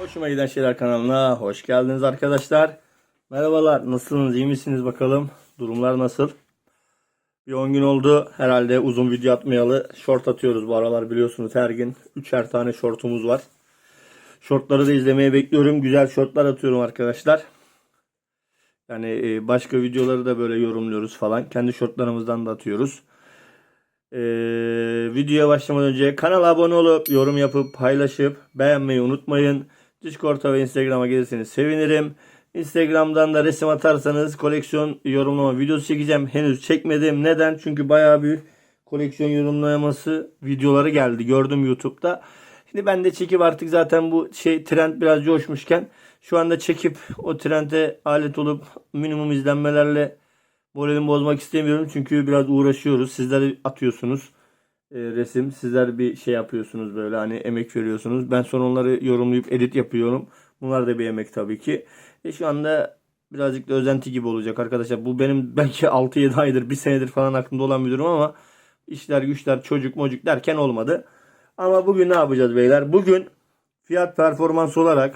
Hoşuma giden şeyler kanalına hoş geldiniz arkadaşlar. Merhabalar nasılsınız iyi misiniz bakalım durumlar nasıl? Bir 10 gün oldu herhalde uzun video atmayalı short atıyoruz bu aralar biliyorsunuz her gün 3'er tane shortumuz var. Shortları da izlemeye bekliyorum güzel shortlar atıyorum arkadaşlar. Yani e, başka videoları da böyle yorumluyoruz falan kendi shortlarımızdan da atıyoruz. Ee, videoya başlamadan önce kanala abone olup yorum yapıp paylaşıp beğenmeyi unutmayın. Discord'a ve Instagram'a gelirseniz sevinirim. Instagram'dan da resim atarsanız koleksiyon yorumlama videosu çekeceğim. Henüz çekmedim. Neden? Çünkü bayağı bir koleksiyon yorumlaması videoları geldi. Gördüm YouTube'da. Şimdi ben de çekip artık zaten bu şey trend biraz coşmuşken şu anda çekip o trende alet olup minimum izlenmelerle moralimi bozmak istemiyorum. Çünkü biraz uğraşıyoruz. Sizler atıyorsunuz e, resim. Sizler bir şey yapıyorsunuz böyle hani emek veriyorsunuz. Ben sonra onları yorumlayıp edit yapıyorum. Bunlar da bir emek tabii ki. E şu anda birazcık da özenti gibi olacak arkadaşlar. Bu benim belki 6-7 aydır, bir senedir falan aklımda olan bir durum ama işler güçler çocuk mocuk derken olmadı. Ama bugün ne yapacağız beyler? Bugün fiyat performans olarak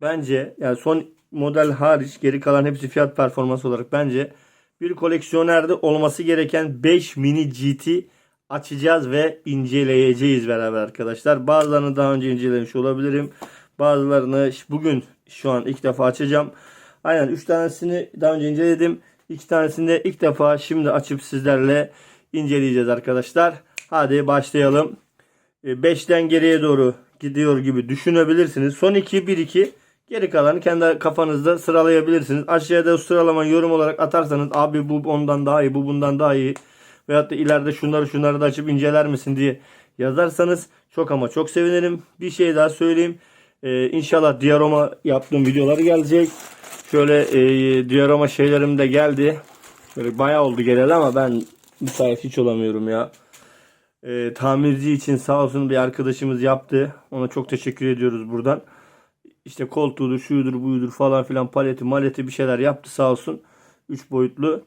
bence yani son model hariç geri kalan hepsi fiyat performans olarak bence bir koleksiyonerde olması gereken 5 mini GT açacağız ve inceleyeceğiz beraber arkadaşlar. Bazılarını daha önce incelemiş olabilirim. Bazılarını bugün şu an ilk defa açacağım. Aynen 3 tanesini daha önce inceledim. 2 tanesini de ilk defa şimdi açıp sizlerle inceleyeceğiz arkadaşlar. Hadi başlayalım. 5'ten geriye doğru gidiyor gibi düşünebilirsiniz. Son 2 1-2 Geri kalanı kendi kafanızda sıralayabilirsiniz. Aşağıda sıralama yorum olarak atarsanız abi bu ondan daha iyi, bu bundan daha iyi veyahut da ileride şunları şunları da açıp inceler misin diye yazarsanız çok ama çok sevinirim. Bir şey daha söyleyeyim. Ee, inşallah diaroma yaptığım videoları gelecek. Şöyle e, diaroma şeylerim de geldi. Böyle bayağı oldu geleli ama ben müsait hiç olamıyorum ya. Ee, tamirci için sağ olsun bir arkadaşımız yaptı. Ona çok teşekkür ediyoruz buradan işte koltuğudur, şuyudur, buyudur falan filan paleti maleti bir şeyler yaptı sağ olsun. 3 boyutlu.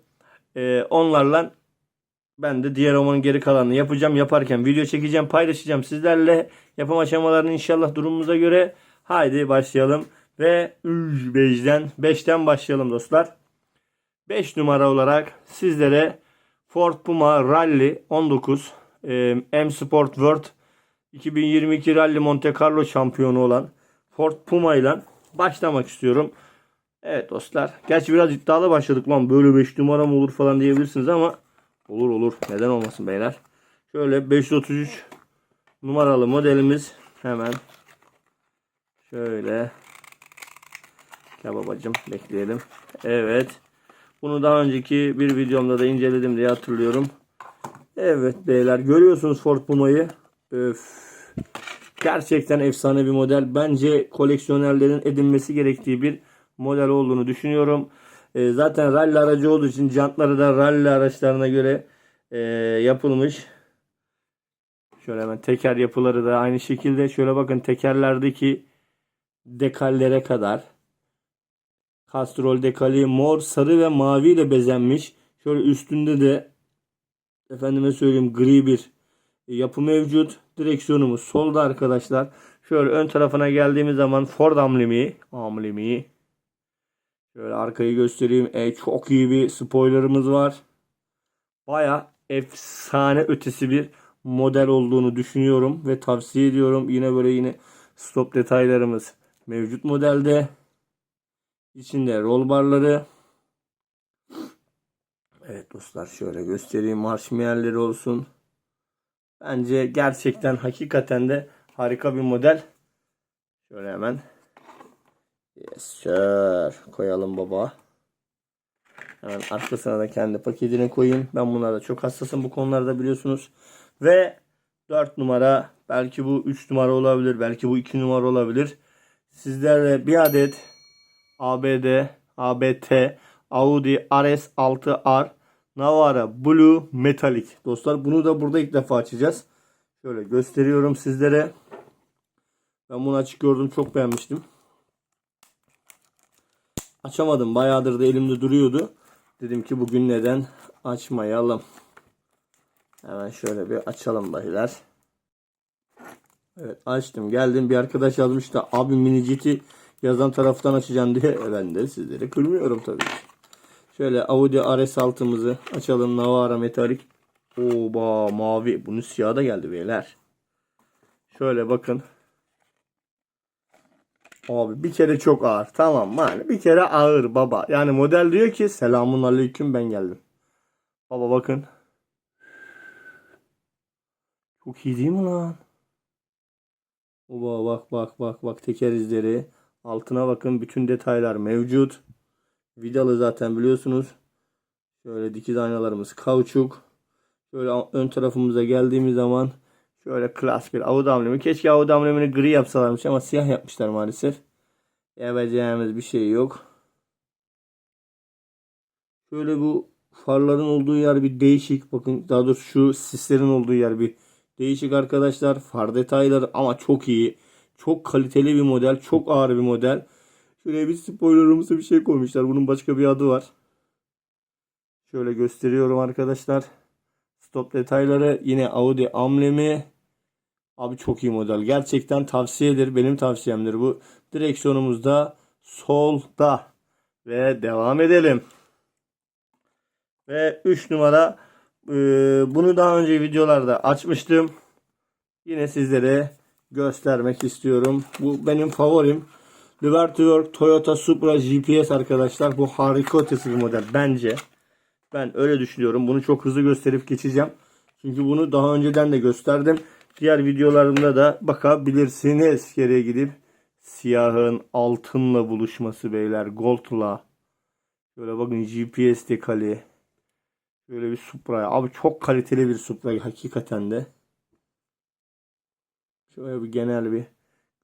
Ee, onlarla ben de diğer romanın geri kalanını yapacağım. Yaparken video çekeceğim, paylaşacağım sizlerle. Yapım aşamalarını inşallah durumumuza göre. Haydi başlayalım. Ve 5'den 5'ten başlayalım dostlar. 5 numara olarak sizlere Ford Puma Rally 19 e, M Sport World 2022 Rally Monte Carlo şampiyonu olan Ford Puma ile başlamak istiyorum. Evet dostlar. Gerçi biraz iddialı başladık lan. Böyle 5 numara mı olur falan diyebilirsiniz ama olur olur. Neden olmasın beyler. Şöyle 533 numaralı modelimiz hemen şöyle Gel babacım bekleyelim. Evet. Bunu daha önceki bir videomda da inceledim diye hatırlıyorum. Evet beyler görüyorsunuz Ford Puma'yı. Öf. Gerçekten efsane bir model. Bence koleksiyonerlerin edinmesi gerektiği bir model olduğunu düşünüyorum. E, zaten rally aracı olduğu için jantları da rally araçlarına göre e, yapılmış. Şöyle hemen teker yapıları da aynı şekilde. Şöyle bakın tekerlerdeki dekallere kadar. Kastrol dekali mor, sarı ve mavi ile bezenmiş. Şöyle üstünde de efendime söyleyeyim gri bir yapı mevcut. Direksiyonumuz solda arkadaşlar. Şöyle ön tarafına geldiğimiz zaman Ford amblemi. Amblemi. Şöyle arkayı göstereyim. E, çok iyi bir spoilerımız var. Baya efsane ötesi bir model olduğunu düşünüyorum ve tavsiye ediyorum. Yine böyle yine stop detaylarımız mevcut modelde. İçinde rol barları. Evet dostlar şöyle göstereyim. Marş mealleri olsun. Bence gerçekten hakikaten de harika bir model. Şöyle hemen. Yes sir. Koyalım baba. Hemen arkasına da kendi paketini koyayım. Ben bunlarda çok hassasım bu konularda biliyorsunuz. Ve 4 numara. Belki bu 3 numara olabilir. Belki bu 2 numara olabilir. Sizlerle bir adet ABD, ABT, Audi RS6R Navara Blue Metallic. Dostlar bunu da burada ilk defa açacağız. Şöyle gösteriyorum sizlere. Ben bunu açık gördüm. Çok beğenmiştim. Açamadım. Bayağıdır da elimde duruyordu. Dedim ki bugün neden açmayalım. Hemen şöyle bir açalım baylar. Evet açtım geldim bir arkadaş yazmış da abi mini GT yazan taraftan açacağım diye E, ben de sizleri kırmıyorum tabii ki. Şöyle Audi RS6'mızı açalım Navara metalik. Oba mavi bunun siyahı da geldi beyler. Şöyle bakın. Abi bir kere çok ağır tamam? Yani bir kere ağır baba. Yani model diyor ki selamun aleyküm ben geldim. Baba bakın. Çok iyi değil mi lan? Oba bak bak bak bak teker izleri. Altına bakın bütün detaylar mevcut. Vidalı zaten biliyorsunuz. Şöyle dikiz aynalarımız kauçuk. Şöyle ön tarafımıza geldiğimiz zaman şöyle klas bir Audi amblemi. Keşke Audi amblemini gri yapsalarmış ama siyah yapmışlar maalesef. Yapacağımız bir şey yok. Şöyle bu farların olduğu yer bir değişik. Bakın daha doğrusu şu sislerin olduğu yer bir değişik arkadaşlar. Far detayları ama çok iyi. Çok kaliteli bir model. Çok ağır bir model. Şuraya bir spoilerımızı bir şey koymuşlar. Bunun başka bir adı var. Şöyle gösteriyorum arkadaşlar. Stop detayları yine Audi amblemi. Abi çok iyi model. Gerçekten tavsiyedir. Benim tavsiyemdir bu. Direksiyonumuzda solda. Ve devam edelim. Ve 3 numara e, bunu daha önce videolarda açmıştım. Yine sizlere göstermek istiyorum. Bu benim favorim. Libertywork Toyota Supra GPS arkadaşlar. Bu harika ötesi bir model bence. Ben öyle düşünüyorum. Bunu çok hızlı gösterip geçeceğim. Çünkü bunu daha önceden de gösterdim. Diğer videolarımda da bakabilirsiniz. Geriye gidip siyahın altınla buluşması beyler. Gold'la. Şöyle bakın GPS dekali. Şöyle bir Supra. Abi çok kaliteli bir Supra hakikaten de. Şöyle bir genel bir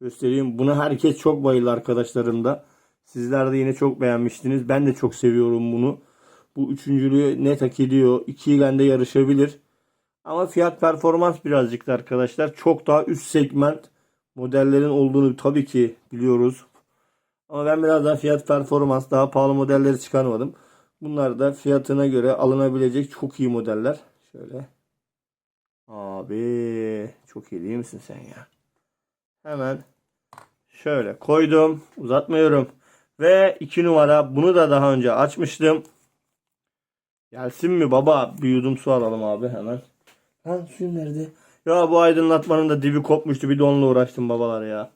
göstereyim. Buna herkes çok bayıldı arkadaşlarım da. Sizler de yine çok beğenmiştiniz. Ben de çok seviyorum bunu. Bu üçüncülüğü net hak ediyor. İki ile de yarışabilir. Ama fiyat performans birazcık da arkadaşlar. Çok daha üst segment modellerin olduğunu tabii ki biliyoruz. Ama ben biraz daha fiyat performans daha pahalı modelleri çıkarmadım. Bunlar da fiyatına göre alınabilecek çok iyi modeller. Şöyle. Abi çok iyi değil misin sen ya? Hemen şöyle koydum. Uzatmıyorum. Ve 2 numara bunu da daha önce açmıştım. Gelsin mi baba? Bir yudum su alalım abi hemen. Lan suyum nerede? Ya bu aydınlatmanın da dibi kopmuştu. Bir de uğraştım babalar ya.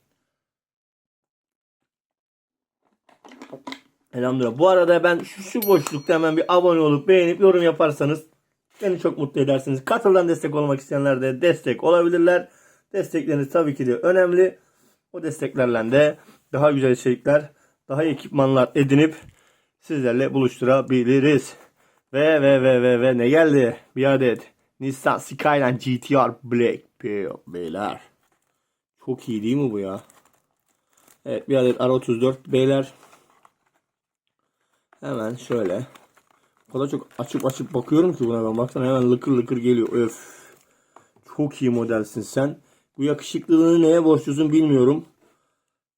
Elhamdülillah. Bu arada ben şu, şu boşlukta hemen bir abone olup beğenip yorum yaparsanız beni çok mutlu edersiniz. Katıldan destek olmak isteyenler de destek olabilirler. Destekleriniz tabii ki de önemli. O desteklerle de daha güzel içerikler, daha iyi ekipmanlar edinip sizlerle buluşturabiliriz. Ve ve ve ve ve ne geldi? Bir adet Nissan Skyline GTR Black Pearl beyler. Çok iyi değil mi bu ya? Evet bir adet R34 beyler. Hemen şöyle. O kadar çok açıp açıp bakıyorum ki buna ben. Baksana hemen lıkır lıkır geliyor. Öf. Çok iyi modelsin sen. Bu yakışıklılığını neye borçlusun bilmiyorum.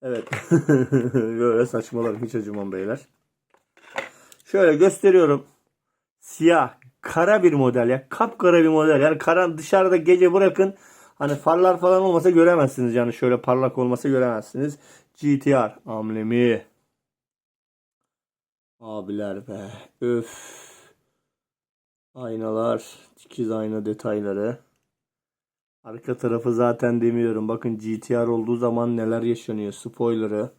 Evet. Böyle saçmalarım hiç acımam beyler. Şöyle gösteriyorum. Siyah. Kara bir model ya. Kapkara bir model. Yani karan dışarıda gece bırakın. Hani farlar falan olmasa göremezsiniz. Yani şöyle parlak olmasa göremezsiniz. GTR amblemi. Abiler be. Öf. Aynalar. Dikiz ayna detayları. Arka tarafı zaten demiyorum. Bakın GTR olduğu zaman neler yaşanıyor. Spoiler'ı.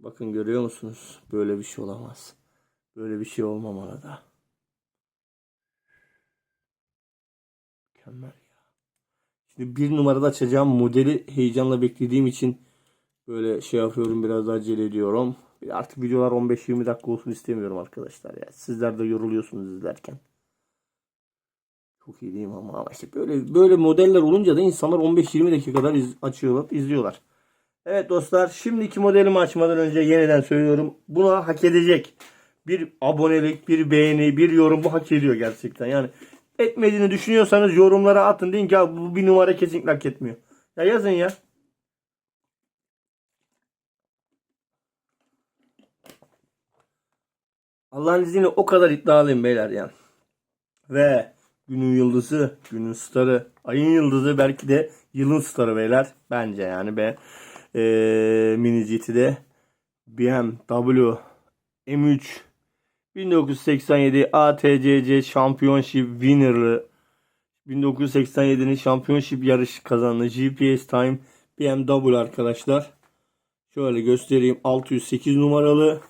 Bakın görüyor musunuz? Böyle bir şey olamaz. Böyle bir şey olmamalı da. Mükemmel ya. Şimdi bir numarada açacağım modeli heyecanla beklediğim için böyle şey yapıyorum biraz daha acele ediyorum. Artık videolar 15-20 dakika olsun istemiyorum arkadaşlar ya. Sizler de yoruluyorsunuz izlerken. Çok iyi değil ama işte böyle böyle modeller olunca da insanlar 15-20 dakika kadar iz, açıyorlar, izliyorlar. Evet dostlar şimdiki modelimi açmadan önce yeniden söylüyorum. Buna hak edecek bir abonelik, bir beğeni, bir yorum bu hak ediyor gerçekten. Yani etmediğini düşünüyorsanız yorumlara atın. Deyin ki "Abi bu bir numara kesinlikle hak etmiyor. Ya yazın ya. Allah'ın izniyle o kadar iddialıyım beyler yani. Ve Günün yıldızı, günün starı, ayın yıldızı belki de yılın starı beyler. Bence yani be. Ee, Mini GT'de BMW M3 1987 ATCC Championship winner'lı 1987'nin Championship yarış kazananı GPS Time BMW arkadaşlar. Şöyle göstereyim 608 numaralı.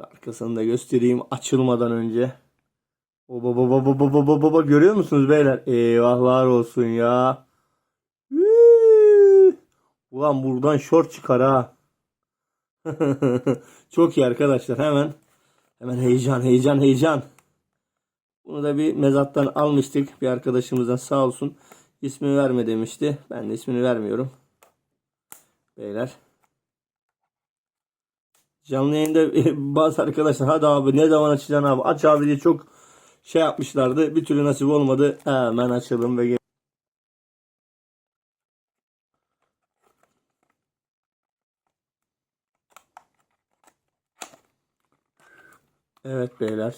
Arkasını da göstereyim açılmadan önce. Baba baba baba baba baba görüyor musunuz beyler? Eyvahlar olsun ya. Ulan buradan short çıkar ha. Çok iyi arkadaşlar hemen hemen heyecan heyecan heyecan. Bunu da bir mezattan almıştık. Bir arkadaşımızdan sağ olsun. İsmini verme demişti. Ben de ismini vermiyorum. Beyler. Canlı yayında bazı arkadaşlar hadi abi ne zaman açacaksın abi aç abi diye çok şey yapmışlardı. Bir türlü nasip olmadı. Hemen açalım ve Evet beyler.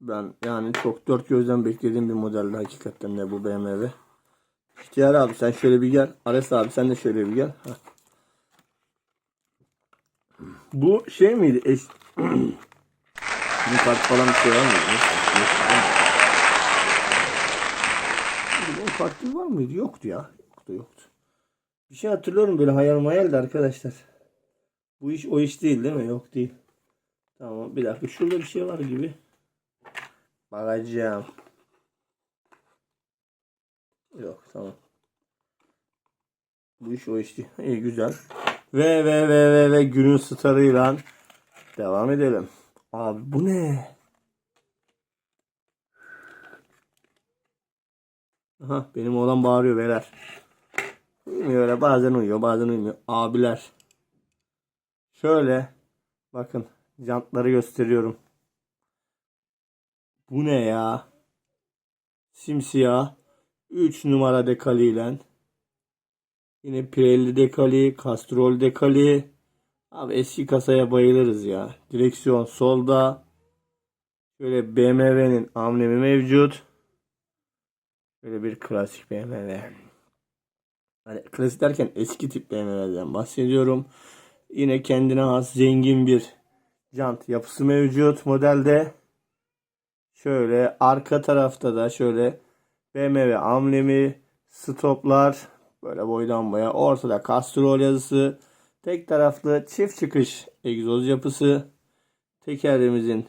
Ben yani çok dört gözden beklediğim bir modeldi hakikaten de bu BMW. İhtiyar abi sen şöyle bir gel. Ares abi sen de şöyle bir gel. Heh. Bu şey miydi? Eş... Kart falan bir şey var mıydı? Bunun farklı var mıydı? Yoktu ya. Yoktu yoktu. Bir şey hatırlıyorum böyle hayal mayaldi arkadaşlar. Bu iş o iş değil değil mi? Yok değil. Tamam bir dakika şurada bir şey var gibi. Bakacağım. Yok tamam. Bu iş o iş değil. İyi güzel. Ve ve ve ve ve günün starıyla devam edelim. Abi bu ne? Aha benim oğlan bağırıyor beyler. Uyumuyor bazen uyuyor bazen uyumuyor. Abiler. Şöyle bakın jantları gösteriyorum. Bu ne ya? Simsiyah. 3 numara dekaliyle. Yine Pirelli dekali, Castrol dekali. Abi eski kasaya bayılırız ya. Direksiyon solda. Şöyle BMW'nin amblemi mevcut. Böyle bir klasik BMW. Hani klasik derken eski tip BMW'den bahsediyorum. Yine kendine has zengin bir jant yapısı mevcut modelde. Şöyle arka tarafta da şöyle BMW amblemi, stoplar böyle boydan boya. Ortada Castrol yazısı. Tek taraflı çift çıkış egzoz yapısı. Tekerlerimizin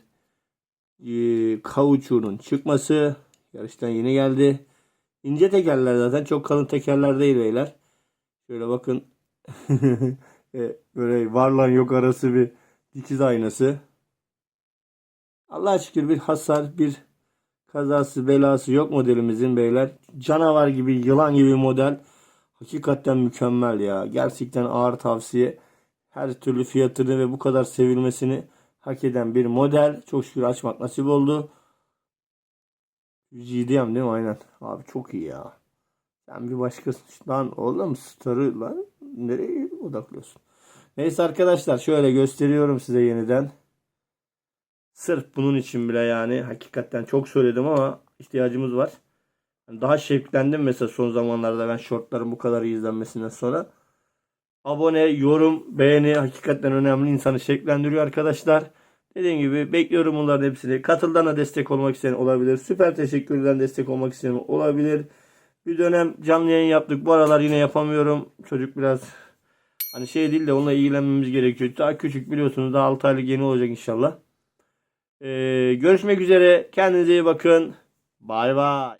e, kauçuğunun çıkması. Yarıştan yeni geldi. İnce tekerler zaten. Çok kalın tekerler değil beyler. Şöyle bakın. E, böyle varla yok arası bir dikiz aynası. Allah'a şükür bir hasar, bir kazası, belası yok modelimizin beyler. Canavar gibi, yılan gibi model. Hakikaten mükemmel ya. Gerçekten ağır tavsiye. Her türlü fiyatını ve bu kadar sevilmesini hak eden bir model. Çok şükür açmak nasip oldu. GDM değil mi? Aynen. Abi çok iyi ya. Sen bir başkasın. Lan oğlum starı lan. Nereye odaklıyorsun? Neyse arkadaşlar şöyle gösteriyorum size yeniden. Sırf bunun için bile yani hakikaten çok söyledim ama ihtiyacımız var. Daha şevklendim mesela son zamanlarda ben shortların bu kadar izlenmesinden sonra. Abone, yorum, beğeni hakikaten önemli insanı şevklendiriyor arkadaşlar. Dediğim gibi bekliyorum bunların hepsini. Katıldan da destek olmak isteyen olabilir. Süper teşekkürden destek olmak isteyen olabilir. Bir dönem canlı yayın yaptık. Bu aralar yine yapamıyorum. Çocuk biraz hani şey değil de onunla ilgilenmemiz gerekiyor. Daha küçük biliyorsunuz. Daha 6 aylık yeni olacak inşallah. Ee, görüşmek üzere. Kendinize iyi bakın. Bay bay.